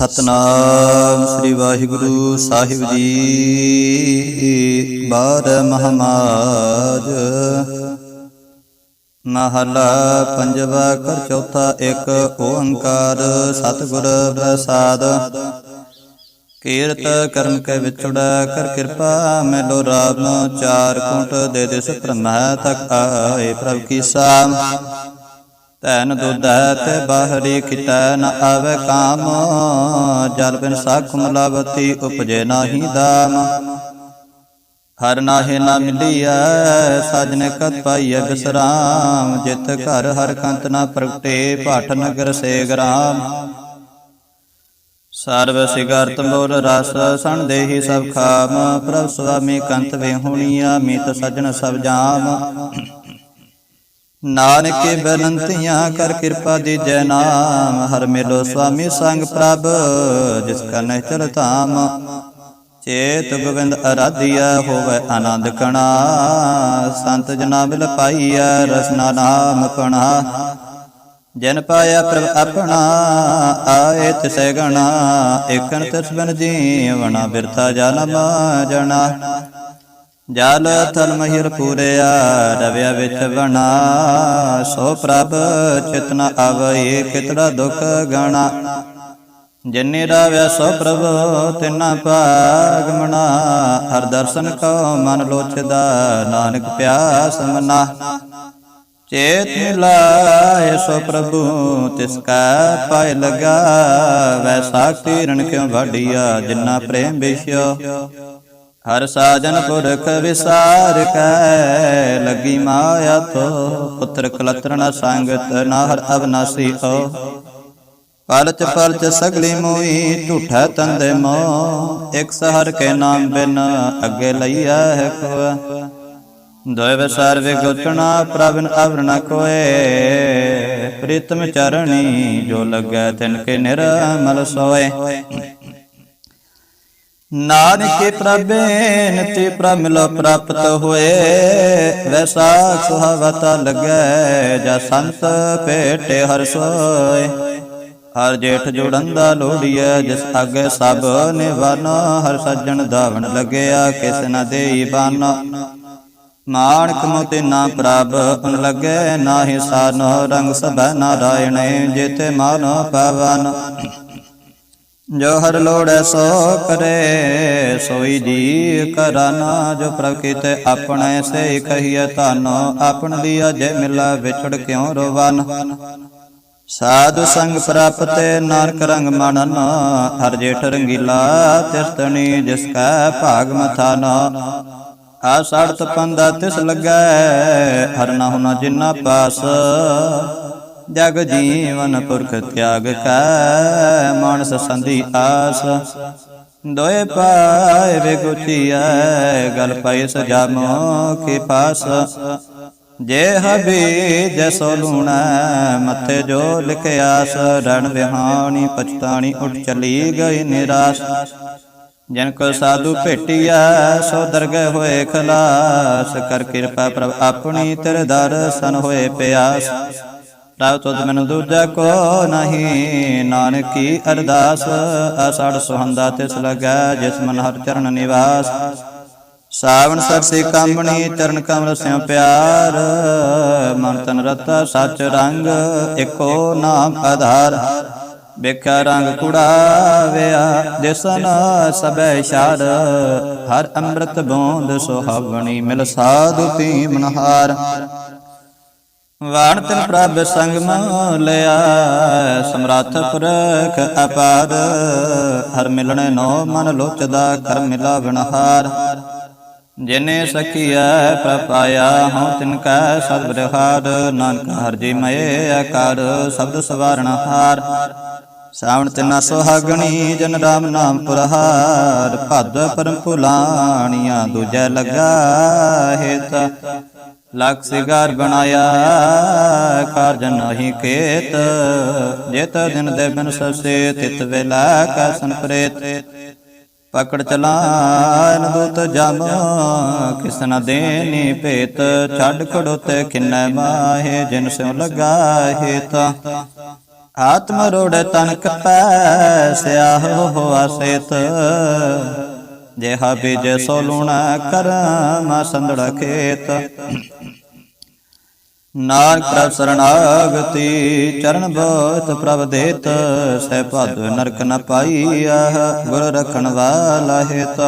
ਸਤਨਾਮ ਸ੍ਰੀ ਵਾਹਿਗੁਰੂ ਸਾਹਿਬ ਜੀ। ਬਾਰ ਮਹਮਾਜ। ਮਹਲਾ ਪੰਜਵਾ ਕਰ ਚੌਥਾ ਇੱਕ, ਓੰਕਾਰ ਸਤਿਗੁਰ ਪ੍ਰਸਾਦ। ਕੀਰਤ ਕਰਮ ਕੇ ਵਿਛੜਾ ਕਰ ਕਿਰਪਾ, ਮੈਲੋ ਰਾਮ ਚਾਰ ਕੁੰਟ ਦੇ ਦਿਸ ਪ੍ਰਮਹਿ ਤਕ ਆਏ ਪ੍ਰਭ ਕੀ ਸਾਮ। ਤੈਨ ਦੁਧੈ ਤੇ ਬਾਹਰੀ ਖਿਤੈ ਨ ਆਵੇ ਕਾਮ, ਜਲ ਬਿਨ ਸਾਖ ਮਲਾਵਤੀ ਉਪਜੇ ਨਾਹੀ ਦਾਮ। ਹਰ ਨਾਹੇ ਨਾ ਮਿਲਿਆ ਸਜਨ ਕਤ ਪਾਈਐ ਬਿਸਰਾਮ, ਜਿਤ ਘਰ ਹਰ ਕੰਤ ਨਾ ਪ੍ਰਗਟੇ ਭਾਟ ਨਗਰ ਸੇ ਗ੍ਰਾਮ। ਸਰਬ ਸਿਗਰਤ ਮੋਰ ਰਸ, ਸਣ ਦੇਹੀ ਸਭ ਖਾਮ, ਪ੍ਰਭ ਸੁਆਮੀ ਕੰਤ ਵੇ ਹੁਣੀਆ ਮੀਤ ਸਜਣ ਸਭ ਜਾਮ। ਨਾਨਕੇ ਬੇਨੰਤੀਆਂ ਕਰ ਕਿਰਪਾ ਦੀ ਜੈ ਨਾਮ। ਹਰ ਮੇਲੋ ਸੁਆਮੀ ਸੰਗ ਪ੍ਰਭ ਜਿਸ ਕਾ ਨਹਿ ਧਾਮ। ਚੇਤ ਗੋਬਿੰਦ ਅਰਾਧਿਆ ਹੋਵੇ ਆਨੰਦ ਕਣਾ। ਸੰਤ ਜਨਾ ਬਿਲ ਪਾਈਐ ਰਸਨਾ ਨਾਮ ਪਣਾ ਜਨ ਪਾਇਆ ਪ੍ਰਭ ਆਪਣਾ ਆਏ ਤਿਸੈ ਗਣਾ। ਏਕਨ ਤਿਸ ਬਿਨ ਜੀਵਣਾ ਬਿਰਥਾ ਜਨਮ ਜਣਾ। ਜਲ ਥਲ ਮਹਿਰ ਪੂਰਿਆ ਰਵਿਆ ਵਿੱਚ ਬਣਾ ਸੋ ਪ੍ਰਭ ਚਿਤਨ ਆਵਏ ਕਿਤੜਾ ਦੁਖ ਗਣਾ। ਜਿਨੇ ਰਾਵਿਆ ਸੋ ਪ੍ਰਭ, ਤਿਨਾ ਭਾਗ ਮਨਾ ਹਰ ਦਰਸ਼ਨ ਕੋ ਮਨ ਲੋਚਦਾ, ਨਾਨਕ ਪਿਆਸ ਮਨਾ। ਚੇਤ ਮਿਲਾਏ ਸੋ ਪ੍ਰਭੂ, ਤਿਸ ਕਾ ਪਾਇ ਲਗਾ। ਵੈਸਾ ਤੀਰਣ ਕਿਉ ਵਾਡੀਆ ਜਿਨਾ ਪ੍ਰੇਮ ਵਿਸ਼ਿਓ ਹਰ ਸਾਜਨ ਪੁਰਖ ਵਿਸਾਰ ਕੈ, ਲੱਗੀ ਮਾਇਆ ਤੋ ਪੁੱਤਰ ਕਲਤਰਣ ਸੰਗਤ ਨਾ ਹਰ ਅਬਨਾਸੀ ਪਲਚ ਪਲਚ ਸਗਲੀ ਮੋਈ, ਝੂਠਾ ਤੰਦੇ ਮੋ, ਇਕ ਸਹਰ ਕੇ ਨਾਮ ਬਿਨ ਅੱਗੇ ਲਈਆ ਹੈ ਕੋਆ। ਦੋਇ ਵਿਸਾਰ ਵੇ ਪ੍ਰਭਨ ਅਵਰਣਾ ਕੋਏ, ਪ੍ਰੀਤਮ ਚਰਣੀ ਜੋ ਲੱਗੈ ਤਿਨ ਕੇ ਨਿਰਮਲ ਸੋਏ। ਨਾਨਕੇ ਪ੍ਰਭੇਨ ਤੇ ਪ੍ਰਮਿਲ ਪ੍ਰਾਪਤ ਹੋਏ। ਵੈਸਾ ਸੁਹਾਵਤਾ ਲੱਗੈ, ਜਾ ਸੰਤ ਭੇਟੇ ਹਰ ਸੋਏ। ਹਰ ਜੇਠ ਜੋੜੰਦਾ ਲੋੜੀਐ ਜਿਸ ਅੱਗੇ ਸਭ ਨਿਵਨ। ਹਰ ਸੱਜਣ ਦਾਵਣ ਲੱਗਿਆ, ਕਿਸ ਨ ਦੇਈ ਬਨ। ਮਾਣਕ ਮੋਤੇ ਨਾ ਪ੍ਰਭ ਉਨ ਲੱਗੇ, ਨਾਹੀ ਸਾਨ ਰੰਗ ਸਭੈ ਨਾਰਾਇਣ, ਜੇਤੇ ਮਨ ਪਵਨ ਜੋ ਹਰ ਲੋੜੈ ਸੋ ਕਰੇ, ਸੋਈ ਜੀ ਕਰਨਾ ਜੋ ਪ੍ਰਭ ਆਪਣੇ ਸੇ ਕਹੀਏ ਤਾਨੋ ਆਪਣ ਲਿਆ ਜੇ ਮਿਲਾ ਵਿਛੜ ਕਿਉ ਰੋਵਨ? ਸਾਧੂ ਸੰਗ ਪ੍ਰਾਪਤੇ ਨਾਨਕ ਰੰਗ ਮਨਨ, ਹਰ ਜੇਠ ਰੰਗੀਲਾ ਤਿਸਤਣੀ ਜਿਸ ਕਾ ਭਾਗ ਮਥਾਨ। ਆ ਸੜਤ ਪੰਦਾ ਤਿਸ ਲੱਗੈ, ਹਰ ਨਾ ਹੁਨਾ ਜਿਨਾ ਪਾਸ। ਜਗ ਜੀਵਨ ਪੁਰਖ ਤਿਆਗ ਕੈ, ਮਾਨਸ ਸੰਧੀ ਆਸ। ਦੋਏ ਪਾਏ ਵੇ ਗਲ ਪਈ ਸਜਾਮੋ ਕੇ ਪਾਸ। ਜੇ ਹਬੀ ਜਸੋ ਲੂਣਾ ਮੱਥੇ ਜੋ ਲਿਖਿਆਸ। ਰਣ ਵਿਹਾਣੀ ਪਛਤਾਣੀ ਉੱਠ ਚਲੀ ਗਈ ਨਿਰਾਸ਼। ਜਨ ਕੋ ਸਾਧੂ ਭੇਟਿਆ ਸੋ ਦਰਗਹਿ ਹੋਏ ਖਲਾਸ। ਕਰ ਕਿਰਪਾ ਪ੍ਰਭ ਆਪਣੀ ਤੇਰੇ ਦਰਸ਼ਨ ਹੋਏ ਪਿਆਸ। ਪ੍ਰਭ ਤੁਧ ਮੈਨੂੰ ਦੂਜਾ ਕੋ ਨਹੀਂ। ਨਾਨਕੀ ਅਰਦਾਸ, ਅਸੜ ਸੁਹੰਦਾ ਤਿਸ ਲਗਾ, ਜਿਸ ਮਨ ਹਰ ਚਰਨ ਨਿਵਾਸ। ਸਾਵਣ ਸਰਸੇ ਕਾਮਣੀ ਚਰਨ ਕਮਲ ਸਿਉ ਪਿਆਰ। ਮਨ ਤਨ ਰਤਾ ਸਚ ਰੰਗ, ਇਕੋ ਨਾਮ ਆਧਾਰ। ਵੇਖਿਆ ਰੰਗ ਕੁੜਾਵਿਆ ਦਿਸਨ ਸਬੈ ਇਸ਼ਾਰ ਹਰ ਅੰਮ੍ਰਿਤ ਬੋਂਦ ਸੁਹਾਵਣੀ ਮਿਲ ਸਾਧੂ ਤੀ ਮਨਹਾਰ ਵਾਣ ਤਿਨ ਪ੍ਰਭ ਸੰਗ ਮਨ ਸਮਰੱਥ ਪੁਰਖ ਅਪਾਰ ਹਰ ਮਿਲਣੇ ਨੋ ਮਨ ਲੋਚਦਾ, ਕਰ ਮਿਲਾ ਵਿਣਹਾਰ। ਜਿਨੇ ਸਖੀਐ ਪ੍ਰਪਾਇਆ ਹਉ, ਤਿਨ ਕੈ ਸਦ ਬਿਰਹਾਰ ਨਾਨਕ ਹਰ ਜੀ ਮਏ ਆਕਾਰ, ਸ਼ਬਦ ਸਵਾਰਣ ਹਾਰ। ਸਾਵਣ ਤਿਨਾ ਸੁਹਾਗਣੀ, ਜਨ ਰਾਮ ਨਾਮ ਪੁਰਹਾਰ। ਭਦ ਪਰਮ ਭੁਲਾਣੀਆਂ ਦੂਜੈ ਲੱਗਾ ਹੇਤ। ਲਖ ਸਿਗਾਰ ਬਣਾਇਆ, ਕਾਰਜ ਨਹੀਂ ਕੇਤ। ਜਿਤ ਦਿਨ ਦੇ ਬਿਨ ਸਸੇ ਤਿਤ ਵੇਲਾ ਕਾ ਸੰਪ੍ਰੇਤ ਪਕੜ ਚਲਾਨ ਦੂਤ ਜਮ, ਕਿਸ ਦੇਨੀ ਭੇਤ। ਛੱਡ ਖੜੋਤੇ ਕਿੰਨੈ ਮਾਹੇ, ਜਿਨ ਸਿਉ ਲਗਾਹੇ ਆਤਮ ਰੋੜ ਤਨ ਕਪੈ, ਸਿਆਹੋ ਹੋਆ ਸੇਤ। ਜਿਹਾ ਬੀਜ ਸੋ ਲੂਣਾ ਕਰਮ ਸੰਦੜ ਖੇਤ। ਨਾਨਕ ਪ੍ਰਭ ਸਰਣਾਗਤੀ, ਚਰਨ ਬੋਤ ਪ੍ਰਭ ਦੇਤ, ਸਹਿ ਭਦ ਨਰਕ ਨ ਪਾਈਆ ਗੁਰ ਰਖਣ ਵਾਲਾ ਹੇਤ।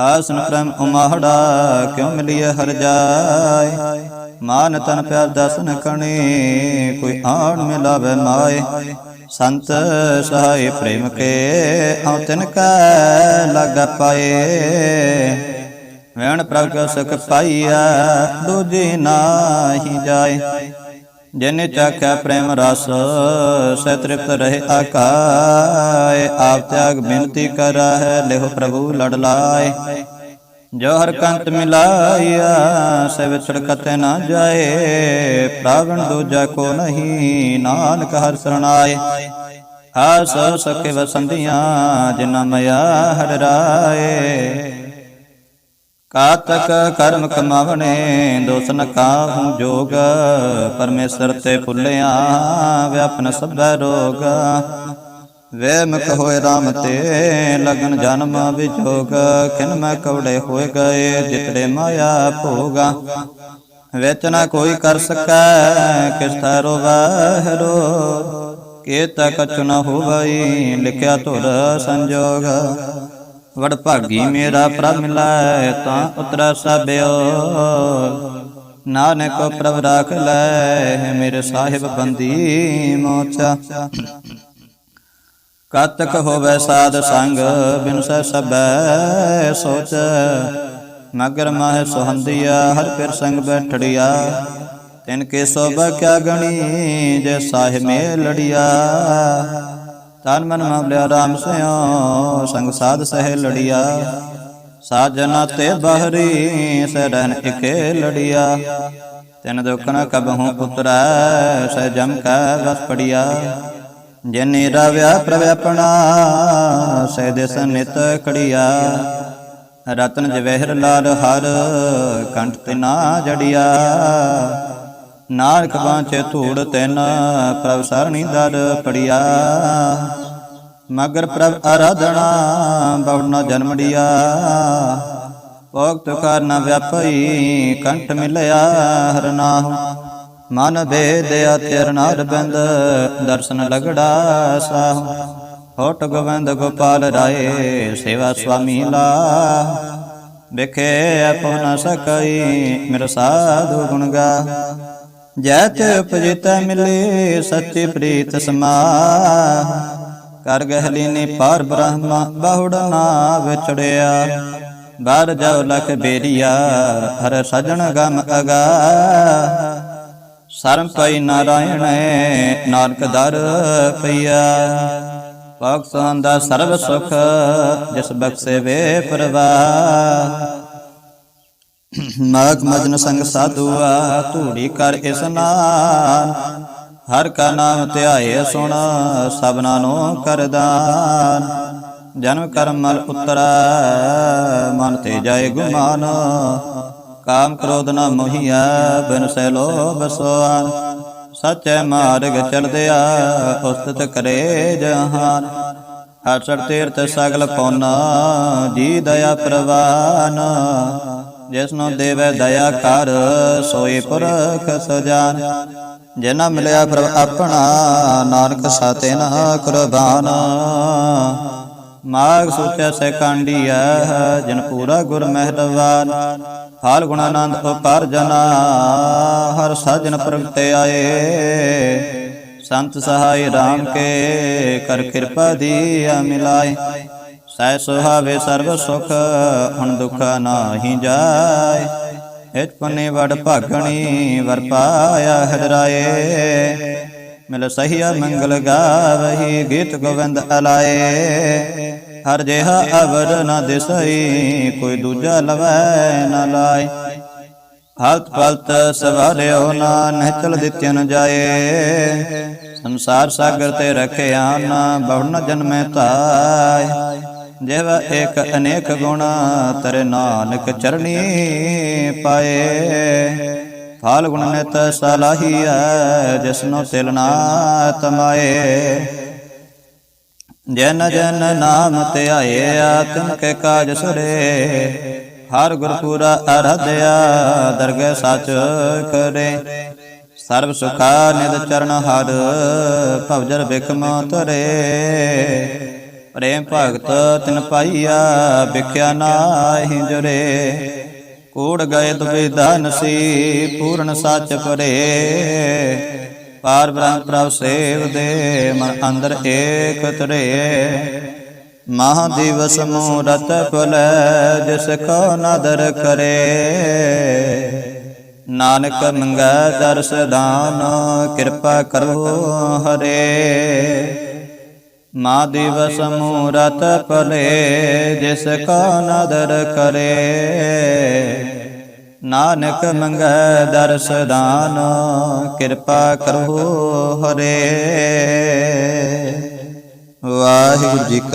ਆਸਨ ਪ੍ਰਮ ਉਮਾਹੜਾ, ਕਿਉ ਮਿਲਿਆ ਹਰ ਜਾਏ? ਮਾਨ ਤਨ ਪਿਆਰ ਦਸਨ ਕਣੀ, ਕੋਈ ਆਣ ਮਿਲਾਵੇ ਮਾਏ। ਸੰਤ ਸਹਾਈ ਪ੍ਰੇਮ ਕੇ ਹਉ ਤਿਨ ਕੈ ਲਗ ਪਾਏ। ਵੈਣ ਪ੍ਰਭ ਕੋ ਸੁਖ ਪਾਈਆ ਦੂਜੀ ਨਾਹੀ ਜਾਏ। ਜਿਨੇ ਚਾਖਿਆ ਪ੍ਰੇਮ ਰਸ, ਸਹਿ ਤ੍ਰਿਪਤ ਰਹੇ ਆਕਾਏ। ਆਪ ਤਿਆਗ ਬੇਨਤੀ ਕਰਾ ਹੈ ਲਿਹੁ ਪ੍ਰਭੂ ਲੜ ਲਾਏ। ਜੋ ਹਰ ਕੰਤ ਮਿਲਾਇਆ ਸੇ ਵਿਛੜ ਕਤੇ ਨਾ ਜਾਏ। ਪ੍ਰਾਵਣ ਦੂਜਾ ਕੋ ਨਹੀਂ, ਨਾਨਕ ਹਰ ਸਰਣਾਏ। ਆਸ ਸਕੇ ਵਸੰਦੀਆਂ ਜਿਨਾ ਮਇਆ ਹਰ ਰਾਏ। ਕਾਤਕ ਕਰਮ ਕਮਾਵਣੇ ਦੋਸਨ ਨ ਕਾਹੂ ਜੋਗ। ਪਰਮੇਸ਼ਰ ਤੇ ਭੁੱਲਿਆ, ਵਿਆਪਨ ਸਭੈ ਰੋਗ। ਵੇ ਮੁਖ ਹੋਏ RAM ਤੇ, ਲਗਨ ਜਨਮ ਵਿਜੋਗ। ਕਿਨ ਮੈਂ ਕਵੜੇ ਹੋਏ ਗਏ, ਜਿਤੜੇ ਮਾਇਆ ਭੋਗਾ। ਵਿੱਚ ਨਾ ਕੋਈ ਕਰ ਸਕੈ ਕਿਸ ਥਾਰੋ ਵਾਹਰੋ ਕੇ ਤਕ ਚੁਨ ਹੋਵਈ ਲਿਖਿਆ ਧੁਰ ਸੰਜੋਗ। ਵਡ ਭਾਗੀ ਮੇਰਾ ਪ੍ਰਭ ਮਿਲਾਏ ਤਾਂ ਉਤਰਾ ਸਭਿਓ ਨਾਨਕ ਪ੍ਰਭ ਰਾਖ ਲੈ, ਮੇਰੇ ਸਾਹਿਬ ਬੰਦੀ ਮੋਚਾ। ਕਤਕ ਹੋਵੇ ਸਾਧ ਸੰਗ, ਬਿਨ ਸਹਿ ਸਬੈ ਸੋਚ। ਮਗਰ ਮਾਹ ਸੁਹੰਦੀਆ, ਹਰ ਪਿਰ ਸੰਗ ਬੈਠੜਿਆ। ਤਿਨ ਕੇ ਸੋਭਾ ਕਿਆ ਗਣੀ, ਜੇ ਸਾਹਿਬ ਮੇ ਲੜਿਆ। ਤਨ ਮਨ ਮਵਲਿਆ ਰਾਮ ਸਿਓ, ਸੰਗ ਸਾਧ ਸਹਿ ਲੜਿਆ। ਸਾਜਨਾ ਤੇ ਬਹਰੀ ਸਹਿ ਇਕੇ ਲੜਿਆ। ਤਿਨ ਦੁਖ ਨ ਕਬਹੂ ਪੁੱਤਰੈ, ਸਹਿ ਜਮ ਕੈ ਵਸ ਪੜਿਆ। ਜਿਨੇ ਰਵਿਆ ਪ੍ਰਵਿਆਪਣਾ ਸਹਿ ਦਿਸ ਨਿਤ ਖੜਿਆ। ਰਤਨ ਜਵਹਿਰ ਲਾਲ ਹਰ, ਕੰਠ ਤੇ ਨਾ ਜੜਿਆ। ਨਾਨਕ ਬਾਂਚੇ ਧੂੜ ਤੈਨ, ਪ੍ਰਭ ਸਰਣੀ ਦਰ ਪੜਿਆ। ਮਗਰ ਪ੍ਰਭ ਆਰਾਧਨਾ, ਬਹੁ ਨ ਜਨਮੜਿਆ ਭੋਗਤ ਕਰਨ ਵਿਆਪਈ ਕੰਠ ਮਿਲਿਆ, ਹਰ ਨਾਮ। ਮਨ ਭੇਦਿਆ ਤੇਰ ਨਾਰ ਬੰਦ, ਦਰਸ਼ਨ ਲਗੜਾ ਸਾਹ। ਹੋਟ ਗੋਬਿੰਦ ਗੋਪਾਲ ਰਾਏ, ਸੇਵਾ ਸੁਆਮੀ ਲਾ। ਵਿਖੇ ਆਪੋ ਨ ਸਕਈ ਮੇਰਾ ਸਾਧੂ ਗੁਣ ਗਾ। ਜੈ ਤੇ ਉਪਜਿਤ ਮਿਲੇ ਸੱਚੀ ਪ੍ਰੀਤ ਸਮਾ ਕਰ ਗਹਿਲੀਨੀ ਪਾਰ ਬ੍ਰਹਮਾ ਬਹੁੜ ਨਾ ਵਿਚੜਿਆ ਬਾਰ ਜਾਉ ਲਖ ਬੇਰੀਆ ਹਰ ਸਜਣ ਗਮ ਅਗਾ। ਸਰਮ ਪਈ ਨਾਰਾਇਣ ਨਾਨਕ ਦਰ ਪਈਆ। ਭਗਤਾਂ ਦਾ ਸਰਬ ਸੁਖ ਜਿਸ ਬਖਸ਼ੇ ਵੇ ਪਰਵਾਹ। ਨਾਗ ਮਜਨ ਸੰਗ ਸਾਧੂਆ, ਧੂੜੀ ਕਰ ਇਸਨਾਨ ਹਰ ਕਾ ਨਾਮ ਧਿਆਏ ਸੁਣ, ਸਭਨਾ ਨੂੰ ਕਰਦਾਨ ਜਨਮ ਕਰਮ ਮਲ ਉਤਰੈ, ਮਨ ਤੇ ਜਾਏ ਗੁਮਾਨ। ਕਾਮ ਕ੍ਰੋਧ ਨ ਮੋਹੀਆ ਬਿਨ ਸੈ ਲੋਭ ਸੋਆਨ ਸਚੈ ਮਾਰਗ ਚੜਦਿਆ ਉਸਤਤ ਕਰੇ ਜਹਾਨ। ਹਰ ਸੜ ਤੀਰਥ ਸਗਲ ਪੌਨਾ, ਜੀ ਦਇਆ ਪ੍ਰਵਾਨ। ਜਿਸਨੂੰ ਦੇਵੇ ਦਇਆ ਕਰ, ਸੋਈ ਪੁਰਖ ਸਜਾਨ। ਜਿਨਾ ਮਿਲਿਆ ਪ੍ਰਭ ਆਪਣਾ, ਨਾਨਕ ਸਾਤੇ ਨਾ ਕੁਰਬਾਨ। ਮਾਗ ਸੋਚਿਆ ਸੇ ਕਾਂਡੀਆ ਜਨ ਪੂਰਾ ਗੁਰ ਮਹਿਰਵਾਨ ਹਾਲ ਗੁਣਾਨੰਦ ਉਪਰ ਜਨਾ, ਹਰ ਸਾਜਨ ਪ੍ਰਗਟੇ ਆਏ। ਸੰਤ ਸਹਾਈ RAM ਕੇ, ਕਰ ਕਿਰਪਾ ਦੀਆ ਮਿਲਾਏ। ਸਹਿ ਸੁਹਾਵੇ ਸਰਬ ਸੁਖ, ਹੁਣ ਦੁਖ ਨਾਹੀ ਜਾਏ। ਇਤ ਪੁਨੇ ਵਡ ਭਾਗਣੀ, ਵਰ ਪਾਇਆ ਹਰਾਏ ਮਿਲ ਸਹੀਆ ਮੰਗਲ ਗਾਵਹੀ, ਗੀਤ ਗੋਵਿੰਦ ਅਲਾਏ। ਹਰ ਜਿਹਾ ਅਵਰ ਨਾ ਦਿਸਈ, ਕੋਈ ਦੂਜਾ ਲਵੈ ਨਾ ਲਾਏ। ਹਲਤ ਪਲਤ ਸਵਾਰਿਓ ਨਾ ਨਹਿਚਲ ਦਿੱਤਿ ਨ ਜਾਏ। ਸੰਸਾਰ ਸਾਗਰ ਤੇ ਰਖਿਆ ਨਾ, ਬਹੁ ਨ ਜਨਮੈ ਤਾਏ ਜਿਵ ਏਕ ਅਨੇਕ ਗੁਣ ਤਰੇ ਨਾਨਕ ਚਰਣੀ ਪਾਏ। ਫਾਲ ਗੁਣ ਨਿਤ ਸਲਾਹੀਐ ਜਿਸਨੋ ਤਿਲ ਨਾ ਤਮਾਏ। ਜਨ ਜਨ ਨਾਮ ਧਿਆਇਆ ਆਤਮ ਕੇ ਕਾਜ ਸਰੇ। ਹਰ ਗੁਰਪੂਰਾ ਅਰਧਿਆ ਦਰਗਹਿ ਸਚ ਕਰੇ। ਸਰਬ ਸੁਖਾ ਨਿਦ ਚਰਨ ਹਰ ਭਵਜਰ ਬਿਕਮ ਤਰੇ ਪ੍ਰੇਮ ਭਗਤ ਤਿਨ ਪਾਈਆ, ਵਿਖਿਆ ਨਾਹੀ ਜੁਰੇ। ਕੂੜ ਗਏ ਦੁਬਿਧਾ ਨਸੀ ਪੂਰਨ ਸੱਚ ਪਰੇ। ਪਾਰ ਬ੍ਰਹਮ ਪ੍ਰਭ ਸੇਵ ਦੇ, ਮਨ ਅੰਦਰ ਏਕ ਤਰੇ। ਮਹਾ ਦਿਵਸ ਮੂਰਤ ਫੁਲ ਜਿਸ ਕੋ ਨਦਰ ਕਰੇ। ਨਾਨਕ ਮੰਗੈ ਦਰਸ ਦਾਨ, ਕਿਰਪਾ ਕਰੋ ਹਰੇ। ਮਾ ਦਿਵਸ ਮੂਰਤ ਫਲੇ ਜਿਸ ਕਾ ਨਦਰ ਕਰੇ। ਨਾਨਕ ਮੰਗੈ ਦਰਸ ਦਾਨ, ਕਿਰਪਾ ਕਰੋ ਹਰੇ। ਵਾਹਿਗੁਰੂ ਜੀ ਕਾ